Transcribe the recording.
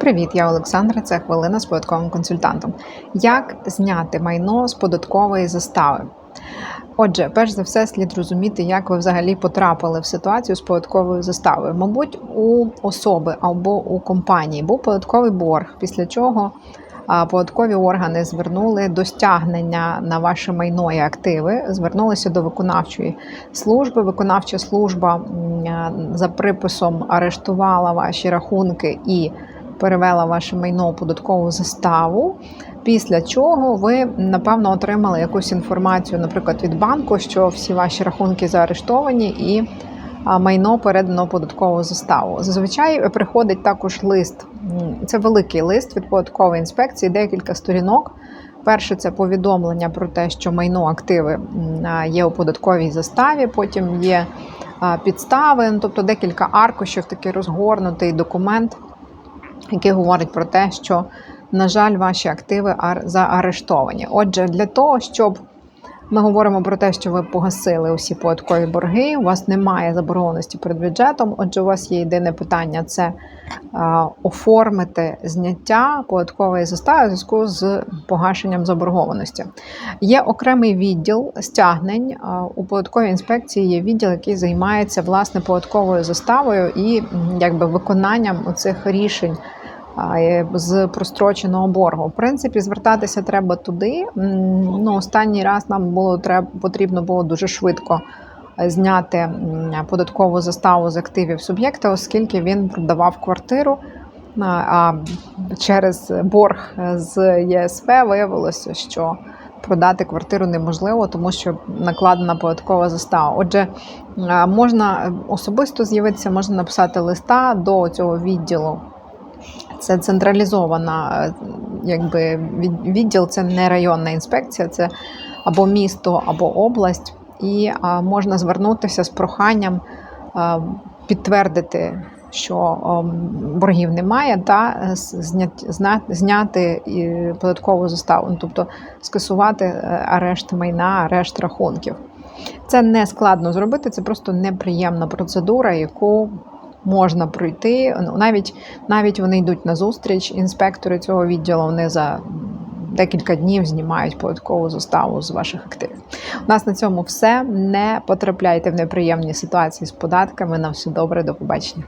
Привіт, я Олександра. Це хвилина з податковим консультантом. Як зняти майно з податкової застави? Отже, перш за все, слід розуміти, як ви взагалі потрапили в ситуацію з податковою заставою. Мабуть, у особи або у компанії був податковий борг, після чого податкові органи звернули до стягнення на ваше майно і активи, звернулися до виконавчої служби. Виконавча служба за приписом арештувала ваші рахунки і перевела ваше майно у податкову заставу. Після чого ви напевно отримали якусь інформацію, наприклад, від банку, що всі ваші рахунки заарештовані і майно передано податкову заставу. Зазвичай приходить також лист. Це великий лист від податкової інспекції, декілька сторінок. Перше це повідомлення про те, що майно активи є у податковій заставі. Потім є підстави, ну, тобто декілька аркушів, такий розгорнутий документ, який говорить про те, що, на жаль, ваші активи ар- заарештовані. Отже, для того, щоб ми говоримо про те, що ви погасили усі податкові борги, у вас немає заборгованості перед бюджетом. Отже, у вас є єдине питання це оформити зняття податкової застави у зв'язку з погашенням заборгованості. Є окремий відділ стягнень у податковій інспекції. Є відділ, який займається власне податковою заставою і якби виконанням оцих рішень з простроченого боргу. В принципі, звертатися треба туди. Ну, останній раз нам було треба потрібно було дуже швидко е, зняти податкову заставу з активів суб'єкта, оскільки він продавав квартиру. А через борг з ЄСВ виявилося, що продати квартиру неможливо, тому що накладена податкова застава. Отже, можна особисто з'явитися, можна написати листа до цього відділу це централізована е, якби, від- відділ, це не районна інспекція, це або місто, або область. І можна звернутися з проханням а, підтвердити, що ом, боргів немає, та е, зняти податкову заставу, ну, тобто скасувати е, арешт майна, арешт рахунків. Це не складно зробити, це просто неприємна процедура, яку можна пройти. Ну, Навіть, навіть вони йдуть на зустріч, інспектори цього відділу вони за декілька днів знімають податкову заставу з ваших активів. У нас на цьому все. Не потрапляйте в неприємні ситуації з податками. На все добре, до побачення.